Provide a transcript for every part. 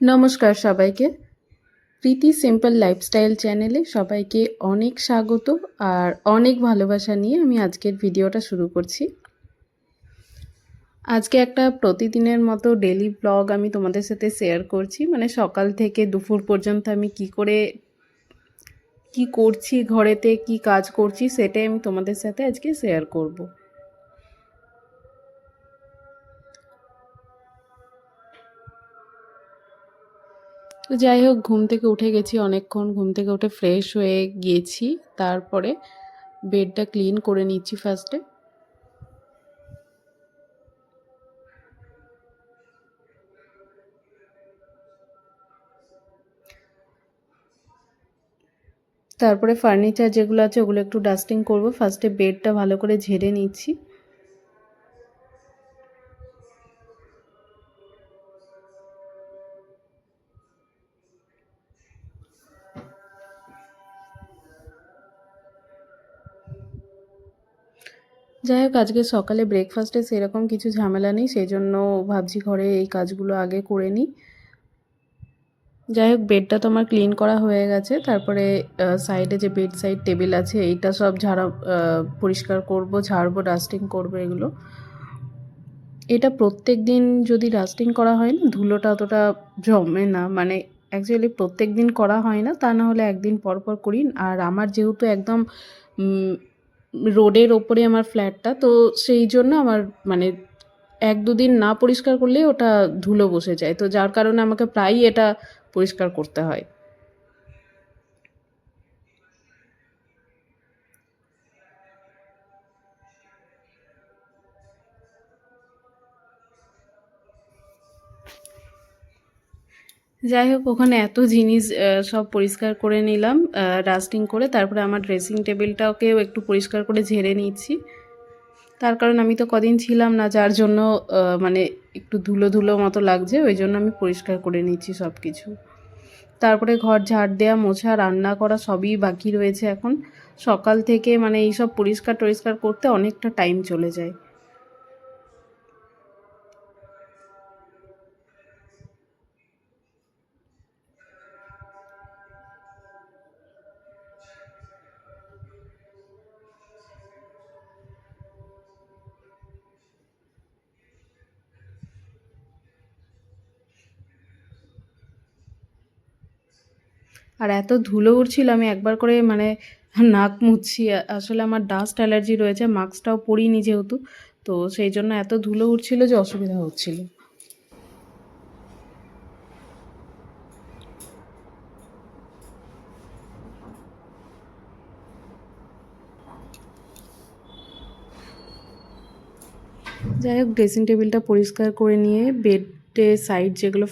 নমস্কার সবাইকে। প্রীতি simple lifestyle চ্যানেলে সবাইকে অনেক স্বাগত আর অনেক ভালোবাসা নিয়ে আমি আজকের ভিডিওটা শুরু করছি। আজকে একটা প্রতিদিনের মতো ডেলি ব্লগ আমি তোমাদের সাথে শেয়ার করছি। মানে সকাল থেকে দুপুর পর্যন্ত আমি কি করে, কি করছি, ঘরেতে কি কাজ করছি, সেটাই আমি তোমাদের সাথে আজকে শেয়ার করব। তো যাই হোক, ঘুম থেকে উঠে গেছি অনেকক্ষণ। ঘুম থেকে উঠে ফ্রেশ হয়ে গিয়েছি। তারপরে বেডটা ক্লিন করে নিচ্ছি ফার্স্টে তারপরে ফার্নিচার যেগুলো আছে ওগুলো একটু ডাস্টিং করব। ফার্স্টে বেডটা ভালো করে ঝেড়ে নিচ্ছি। যাই হোক, আজকে সকালে ব্রেকফাস্টে সেরকম কিছু ঝামেলা নেই সেই জন্য ভাবছি ঘরে এই কাজগুলো আগে করে নিই। যাই হোক বেডটা তো আমার ক্লিন করা হয়ে গেছে, তারপরে সাইডে যে বেড সাইড টেবিল আছে, এইটা সব ঝাড়া পরিষ্কার করব, ঝাড়বো ডাস্টিং করব এগুলো। এটা প্রত্যেক দিন যদি ডাস্টিং করা হয় না, ধুলোটা অতটা জমে না মানে অ্যাকচুয়ালি প্রত্যেক দিন করা হয় না, তা না হলে একদিন পর পর করি। আর আমার যেহেতু একদম রোডের ওপরে আমার ফ্ল্যাটটা, তো সেই জন্য আমার মানে এক দুদিন না পরিষ্কার করলে ওটা ধুলো বসে যায়। তো যার কারণে আমাকে প্রায়ই এটা পরিষ্কার করতে হয়। যাই হোক, ওখানে এত জিনিস সব পরিষ্কার করে নিলাম ডাস্টিং করে, তারপরে আমার ড্রেসিং টেবিলটাকেও একটু পরিষ্কার করে ঝেড়ে নিচ্ছি। তার কারণ আমি তো কদিন ছিলাম না, যার জন্য মানে একটু ধুলো ধুলো মতো লাগছে, ওই জন্য আমি পরিষ্কার করে নিচ্ছি সব কিছু তারপরে ঘর ঝাড় দেওয়া মোছা, রান্না করা সবই বাকি রয়েছে এখন। সকাল থেকে মানে এইসব পরিষ্কার টরিষ্কার করতে অনেকটা টাইম চলে যায়। আর এত ধুলো উঠছিল আমি একবার করে মানে নাক মুছছি আসলে আমার ডাস্ট অ্যালার্জি রয়েছে মাস্কটাও পরিনি যেহেতু, তো সেই জন্য এত ধুলো উঠছিল যে অসুবিধা হচ্ছিল। যাই হোক ড্রেসিং টেবিলটা পরিষ্কার করে নিয়ে বেড বেডে সাইড যেগুলো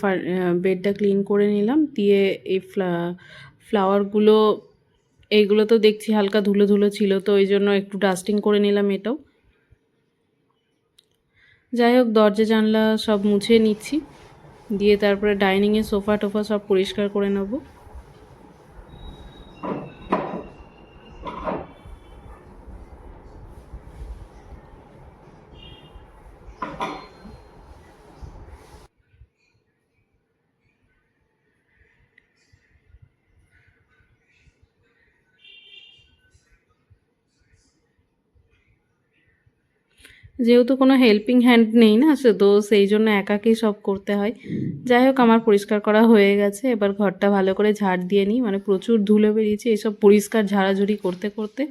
বেডটা ক্লিন করে নিলাম, দিয়ে এই ফ্লাওয়ারগুলো এইগুলো তো দেখছি হালকা ধুলো ধুলো ছিল, তো ওই জন্য একটু ডাস্টিং করে নিলাম এটাও। যাই হোক, দরজা, জানলা সব মুছে নিচ্ছি, দিয়ে তারপরে ডাইনিংয়ে সোফা টোফা সব পরিষ্কার করে নেব। যেহেতু কোনো হেল্পিং হ্যান্ড নেই না, সে তো সেই জন্য একাকেই সব করতে হয়। যাই হোক, আমার পরিষ্কার করা হয়ে গেছে। এবার ঘরটা ভালো করে ঝাড় দিয়ে নিই। মানে প্রচুর ধুলো বেরিয়েছে এইসব পরিষ্কার ঝাড়াঝুড়ি করতে করতে।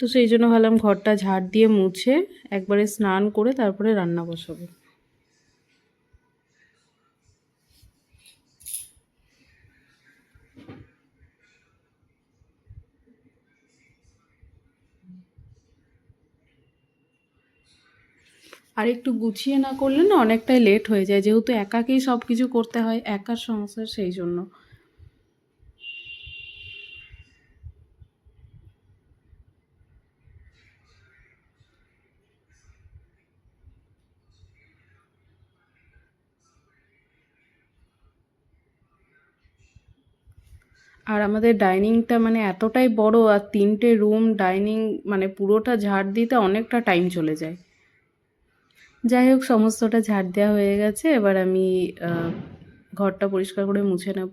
তো সেই জন্য ভাবলাম ঘরটা ঝাড় দিয়ে মুছে একবারে স্নান করে তারপরে রান্না বসাবো। আর একটু গুছিয়ে না করলে না অনেকটাই লেট হয়ে যায়। যেহেতু একাকেই সব কিছু করতে হয়, একার সংসার সেই জন্য। আর আমাদের ডাইনিংটা মানে এতটাই বড় আর তিনটে রুম, ডাইনিং মানে পুরোটা ঝাড় দিতে অনেকটা টাইম চলে যায়। যাই হোক সমস্তটা ঝাড় দেওয়া হয়ে গেছে। এবার আমি ঘরটা পরিষ্কার করে মুছে নেব।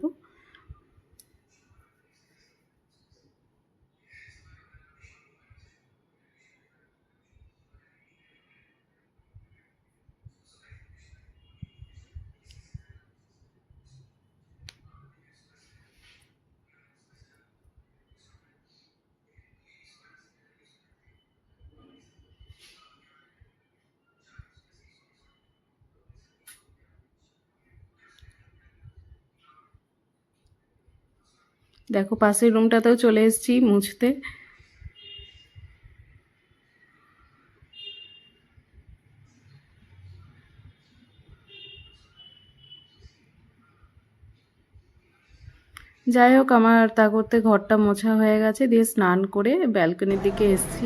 দেখো পাশের রুমটাতেও চলে এসেছি মুছতে। যাই হোক, আমার তা করতে ঘরটা মোছা হয়ে গেছে, দিয়ে স্নান করে ব্যালকনির দিকে এসেছি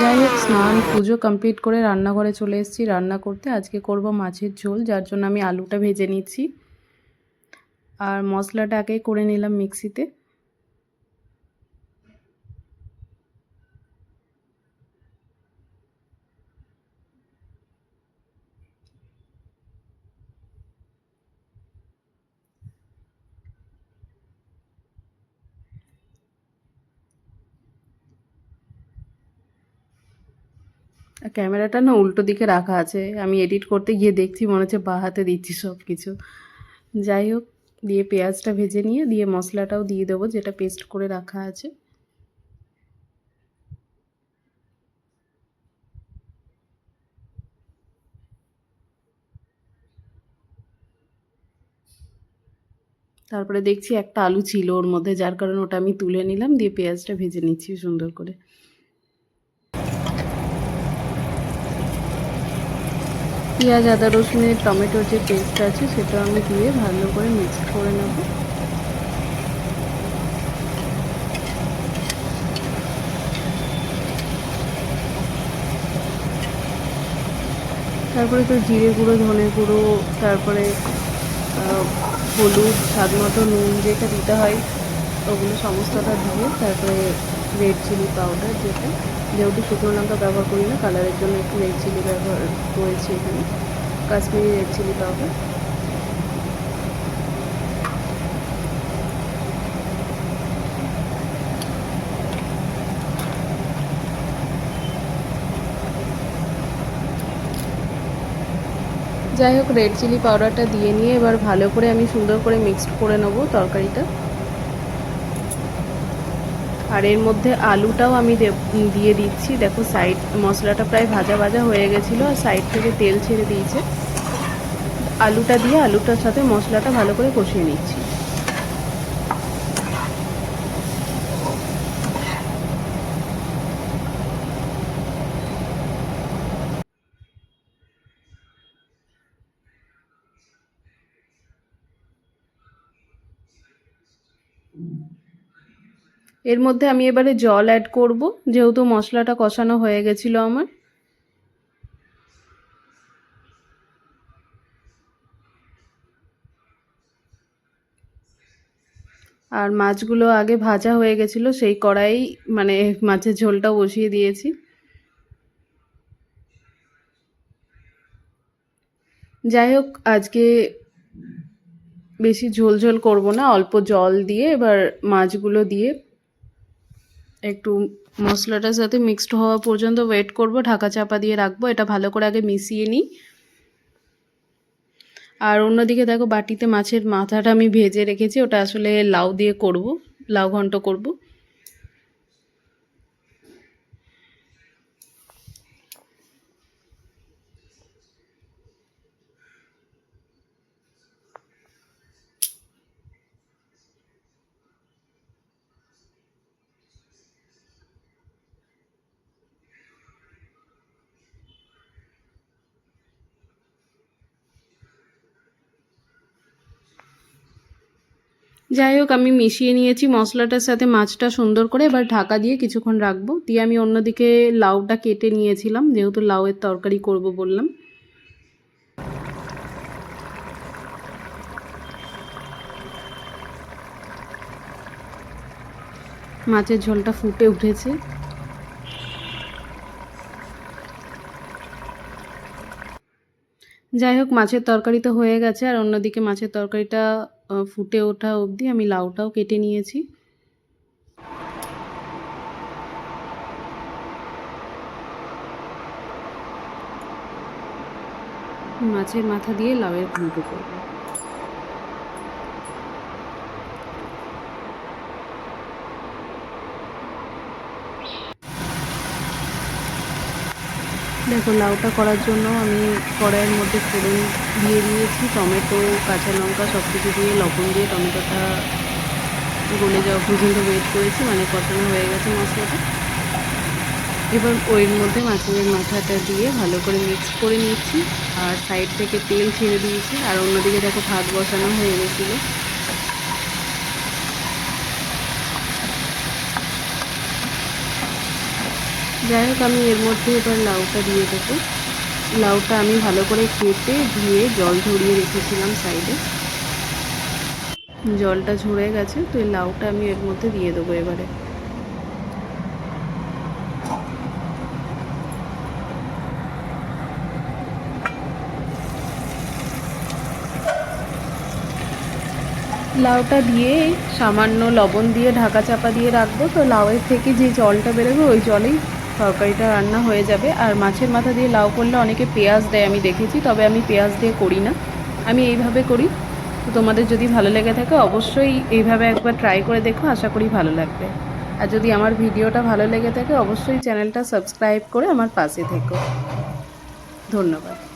যাই স্নান পুজো কমপ্লিট করে রান্নাঘরে চলে এসেছি। রান্না করতে আজকে করব মাছের ঝোল, যার জন্য আমি আলুটা ভেজে নিচ্ছি। আর মশলাটা আগে করে নিলাম মিক্সিতে। ক্যামেরাটা না উল্টো দিকে রাখা আছে। আমি এডিট করতে গিয়ে দেখছি, মনে হচ্ছে বা হাতে দিচ্ছি সব কিছু যাই হোক, দিয়ে পেঁয়াজটা ভেজে নিয়ে দিয়ে মশলাটাও দিয়ে দেবো, যেটা পেস্ট করে রাখা আছে। তারপরে দেখছি একটা আলু ছিল ওর মধ্যে, যার কারণে ওটা আমি তুলে নিলাম, দিয়ে পেঁয়াজটা ভেজে নিচ্ছি সুন্দর করে। পেঁয়াজ, আদা, রসুনের, টমেটোর যে পেস্ট আছে, সেটা আমি দিয়ে ভালো করে মিক্স করে নেব। তারপরে তো জিরে গুঁড়ো, ধনে গুঁড়ো, তারপরে হলুদ, স্বাদ মতো নুন যেটা দিতে হয়, ওগুলো সমস্তটা দিয়ে তারপরে রেড চিলি পাউডার যেটা। যেহেতু শুকনো লঙ্কা ব্যবহার করি না কালারের জন্য একটু রেড চিলি ব্যবহার করেছি এখানে। কাশ্মীরি রেড চিলি পাউডার যাই হোক রেড চিলি পাউডারটা দিয়ে নিয়ে এবার ভালো করে আমি সুন্দর করে মিক্সড করে নেব তরকারিটা। আর এর মধ্যে আলুটাও আমি দিয়ে দিচ্ছি। দেখো সাইড মশলাটা প্রায় ভাজা ভাজা হয়ে গেছিল আর সাইড থেকে তেল ছেড়ে দিয়েছে। আলুটা দিয়ে আলুটার সাথে মশলাটা ভালো করে কষিয়ে নিচ্ছি। এর মধ্যে আমি এবারে জল অ্যাড করব, যেহেতু মশলাটা কষানো হয়ে গেছিল আমার। আর মাছগুলো আগে ভাজা হয়ে গেছিল, সেই কড়াই মানে মাছের ঝোলটাও বসিয়ে দিয়েছি। যাই হোক, আজকে বেশি ঝোল ঝোল করব না, অল্প জল দিয়ে এবার মাছগুলো দিয়ে একটু মশলাটার সাথে মিক্সড হওয়া পর্যন্ত ওয়েট করব, ঢাকা চাপা দিয়ে রাখব, এটা ভালো করে আগে মিশিয়ে নিই। আর অন্যদিকে দেখো বাটিতে মাছের মাথাটা আমি ভেজে রেখেছি, ওটা আসলে লাউ দিয়ে করব, লাউ ঘন্ট করব। যাই হোক, আমি মিশিয়ে নিয়েছি মশলাটার সাথে, মাছটা সুন্দর করে। এবার ঢাকা দিয়ে কিছুক্ষণ রাখব। দিয়ে আমি অন্যদিকে লাউটা কেটে নিয়েছিলাম, যেহেতু লাউয়ের তরকারি করব বললাম। মাছের ঝোলটা ফুটে উঠেছে। যাই হোক, মাছের তরকারি তো হয়ে গেছে, আর অন্যদিকে মাছের তরকারিটা ফুটে ওঠা অবধি আমি লাউটাও কেটে নিয়েছি। মাছের মাথা দিয়ে লাউয়ের ঘন্ট করব। দেখো, লাউটা করার জন্য আমি কড়াইয়ের মধ্যে ফোড়ন দিয়ে দিয়েছি, টমেটো, কাঁচা লঙ্কা সব কিছু দিয়ে, লবণ দিয়ে টমেটোটা গলে যাওয়া পর্যন্ত ওয়েট করেছি মানে কষানো হয়ে গেছে মশলাটা। এবার ওর মধ্যে মাছের মাথাটা দিয়ে ভালো করে মিক্স করে নিচ্ছি, আর সাইড থেকে তেল ছেড়ে দিয়েছি, আর অন্যদিকে দেখো ভাত বসানো হয়ে গেছিল। যাই হোক, আমি এর মধ্যে এবার লাউটা দিয়ে দেবো। লাউটা আমি ভালো করে কেটে ধুয়ে জল ঝরিয়ে রেখেছিলাম সাইডে। জলটা ঝরে গেছে, তো এই লাউটা আমি এর মধ্যে দিয়ে দেবো এবারে। লাউটা দিয়ে সামান্য লবণ দিয়ে ঢাকা চাপা দিয়ে রাখব, তো লাউয়ের থেকে যে জলটা বেরোবে ওই জলেই তরকারিটা রান্না হয়ে যাবে। আর মাছের মাথা দিয়ে লাউ করলে অনেকে পেঁয়াজ দেয়, আমি দেখেছি। তবে আমি পেঁয়াজ দিয়ে করি না। আমি এইভাবে করি। তো তোমাদের যদি ভালো লেগে থাকে, অবশ্যই এইভাবে একবার ট্রাই করে দেখো। আশা করি ভালো লাগবে। আর যদি আমার ভিডিওটা ভালো লেগে থাকে, অবশ্যই চ্যানেলটা সাবস্ক্রাইব করে আমার পাশে থেকো। ধন্যবাদ।